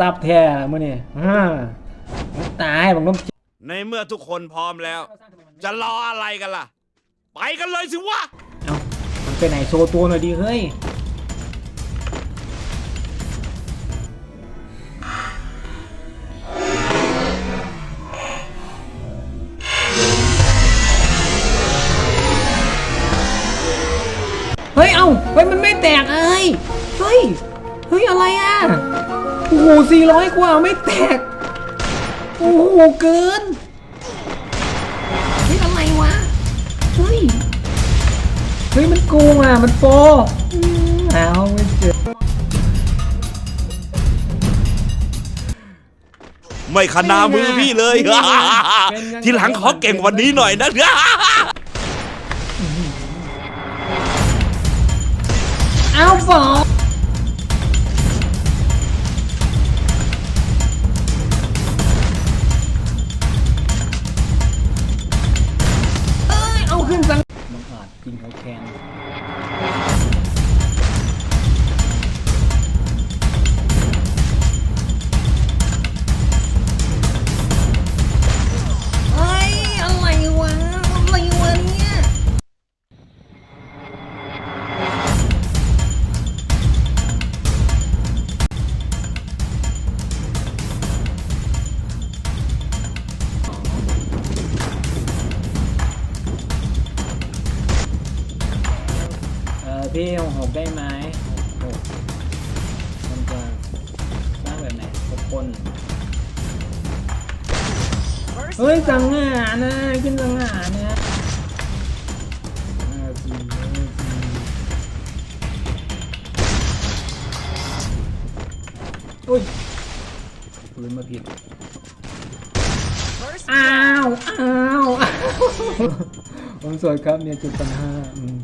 ซับแท้มื่อนี่อ่าตายบังน้ำในเมื่อทุกคนพร้อมแล้ว จะรออะไรกันล่ะ ไปกันเลยสิวะ เอ้ามันไปไหนโชว์ตัวหน่อยดีเฮ้ยเฮ้ย เอ้าเฮ้ยมันไม่แตกเอ้ย เฮ้ย เฮ้ย อะไรอะ โอ้โหสี่ร้อยกว่าไม่แตก โอ้โห เกินเฮ้ยอะไรวะ เฮ้ย เฮ้ย มันโกงอะ มันโปรอืมเอาไม่เจอไม่ขนามือพี่เลยเป็นไงเป็นไงทีหลังขอเก่งกวันนี้หน่อยนะเอาฟอเมังอาดกินเขาแคน พี่หกหกได้ไหมหกมันจะสร้างแบบไหนหกคนเฮ้ยสังหารนะขึ้นสังหารนะอุ้ยปืนมาผิดอ้าว อ้าวผมสวยครับเนี่ยจุดปัญหาอืม